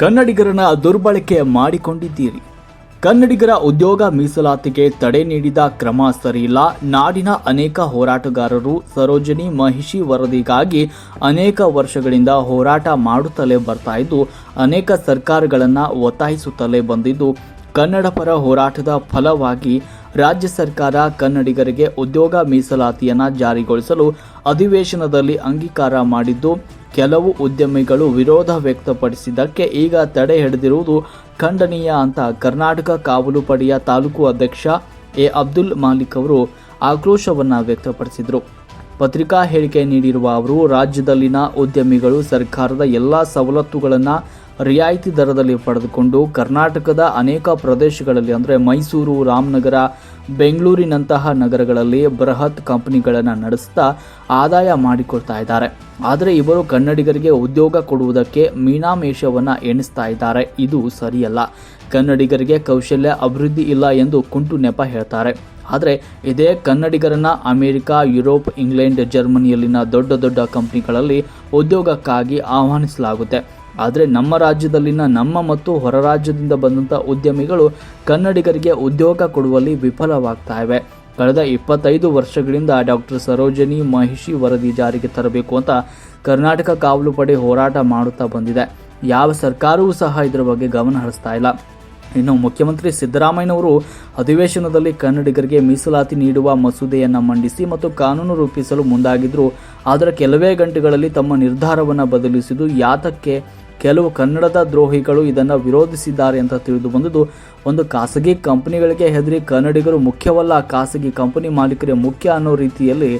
ಕನ್ನಡಿಗರನ್ನ ದುರ್ಬಳಕೆ ಮಾಡಿಕೊಂಡಿದ್ದೀರಿ. ಕನ್ನಡಿಗರ ಉದ್ಯೋಗ ಮೀಸಲಾತಿಗೆ ತಡೆ ನೀಡಿದ ಕ್ರಮ ಸರಿಯಿಲ್ಲ. ನಾಡಿನ ಅನೇಕ ಹೋರಾಟಗಾರರು ಸರೋಜಿನಿ ಮಹಿಷಿ ವರದಿಗಾಗಿ ಅನೇಕ ವರ್ಷಗಳಿಂದ ಹೋರಾಟ ಮಾಡುತ್ತಲೇ ಬರ್ತಾ ಇದ್ದು, ಅನೇಕ ಸರ್ಕಾರಗಳನ್ನು ಒತ್ತಾಯಿಸುತ್ತಲೇ ಬಂದಿದ್ದು ಕನ್ನಡ ಪರ ಹೋರಾಟದ ಫಲವಾಗಿ ರಾಜ್ಯ ಸರ್ಕಾರ ಕನ್ನಡಿಗರಿಗೆ ಉದ್ಯೋಗ ಮೀಸಲಾತಿಯನ್ನು ಜಾರಿಗೊಳಿಸಲು ಅಧಿವೇಶನದಲ್ಲಿ ಅಂಗೀಕಾರ ಮಾಡಿದ್ದು ಕೆಲವು ಉದ್ಯಮಿಗಳು ವಿರೋಧ ವ್ಯಕ್ತಪಡಿಸಿದ್ದಕ್ಕೆ ಈಗ ತಡೆ ಹಿಡಿದಿರುವುದು ಖಂಡನೀಯ ಅಂತ ಕರ್ನಾಟಕ ಕಾವಲು ಪಡೆಯ ತಾಲೂಕು ಅಧ್ಯಕ್ಷ ಎ ಅಬ್ದುಲ್ ಮಾಲಿಕ್ ಅವರು ಆಕ್ರೋಶವನ್ನ ವ್ಯಕ್ತಪಡಿಸಿದರು. ಪತ್ರಿಕಾ ಹೇಳಿಕೆ ನೀಡಿರುವ ಅವರು, ರಾಜ್ಯದಲ್ಲಿನ ಉದ್ಯಮಿಗಳು ಸರ್ಕಾರದ ಎಲ್ಲ ಸವಲತ್ತುಗಳನ್ನು ರಿಯಾಯಿತಿ ದರದಲ್ಲಿ ಪಡೆದುಕೊಂಡು ಕರ್ನಾಟಕದ ಅನೇಕ ಪ್ರದೇಶಗಳಲ್ಲಿ, ಅಂದರೆ ಮೈಸೂರು, ರಾಮನಗರ ಬೆಂಗಳೂರಿನಂತಹ ನಗರಗಳಲ್ಲಿ ಬೃಹತ್ ಕಂಪನಿಗಳನ್ನು ನಡೆಸ್ತಾ ಆದಾಯ ಮಾಡಿಕೊಳ್ತಾ ಇದ್ದಾರೆ. ಆದರೆ ಇವರು ಕನ್ನಡಿಗರಿಗೆ ಉದ್ಯೋಗ ಕೊಡುವುದಕ್ಕೆ ಮೀನಾಮೇಷವನ್ನು ಎಣಿಸ್ತಾ ಇದ್ದಾರೆ. ಇದು ಸರಿಯಲ್ಲ. ಕನ್ನಡಿಗರಿಗೆ ಕೌಶಲ್ಯ ಅಭಿವೃದ್ಧಿ ಇಲ್ಲ ಎಂದು ಕುಂಟು ನೆಪ ಹೇಳ್ತಾರೆ. ಆದರೆ ಇದೇ ಕನ್ನಡಿಗರನ್ನು ಅಮೆರಿಕ, ಯುರೋಪ್, ಇಂಗ್ಲೆಂಡ್, ಜರ್ಮನಿಯಲ್ಲಿನ ದೊಡ್ಡ ದೊಡ್ಡ ಕಂಪನಿಗಳಲ್ಲಿ ಉದ್ಯೋಗಕ್ಕಾಗಿ ಆಹ್ವಾನಿಸಲಾಗುತ್ತೆ. ಆದರೆ ನಮ್ಮ ರಾಜ್ಯದಲ್ಲಿನ ನಮ್ಮ ಮತ್ತು ಹೊರ ರಾಜ್ಯದಿಂದ ಬಂದಂಥ ಉದ್ಯಮಿಗಳು ಕನ್ನಡಿಗರಿಗೆ ಉದ್ಯೋಗ ಕೊಡುವಲ್ಲಿ ವಿಫಲವಾಗ್ತಾ ಇವೆ. ಕಳೆದ ಇಪ್ಪತ್ತೈದು ವರ್ಷಗಳಿಂದ ಡಾಕ್ಟರ್ ಸರೋಜಿನಿ ಮಹಿಷಿ ವರದಿ ಜಾರಿಗೆ ತರಬೇಕು ಅಂತ ಕರ್ನಾಟಕ ಕಾವಲು ಪಡೆ ಹೋರಾಟ ಮಾಡುತ್ತಾ ಬಂದಿದೆ. ಯಾವ ಸರ್ಕಾರವೂ ಸಹ ಇದರ ಬಗ್ಗೆ ಗಮನ ಹರಿಸ್ತಾ ಇಲ್ಲ. ಇನ್ನು ಮುಖ್ಯಮಂತ್ರಿ ಸಿದ್ದರಾಮಯ್ಯನವರು ಅಧಿವೇಶನದಲ್ಲಿ ಕನ್ನಡಿಗರಿಗೆ ಮೀಸಲಾತಿ ನೀಡುವ ಮಸೂದೆಯನ್ನು ಮಂಡಿಸಿ ಮತ್ತು ಕಾನೂನು ರೂಪಿಸಲು ಮುಂದಾಗಿದ್ದರು ಆದರೆ ಕೆಲವೇ ಗಂಟೆಗಳಲ್ಲಿ ತಮ್ಮ ನಿರ್ಧಾರವನ್ನು ಬದಲಿಸಿದ್ದು ಯಾತಕ್ಕೆ ಕೆಲವು ಕನ್ನಡದ ದ್ರೋಹಿಗಳು ಇದನ್ನು ವಿರೋಧಿಸಿದ್ದಾರೆ ಅಂತ ತಿಳಿದು ಬಂದಿದ್ದು, ಒಂದು ಖಾಸಗಿ ಕಂಪನಿಗಳಿಗೆ ಹೆದರಿ ಕನ್ನಡಿಗರು ಮುಖ್ಯವಲ್ಲ, ಖಾಸಗಿ ಕಂಪನಿ ಮಾಲೀಕರೇ ಮುಖ್ಯ ಅನ್ನೋ ರೀತಿಯಲ್ಲಿ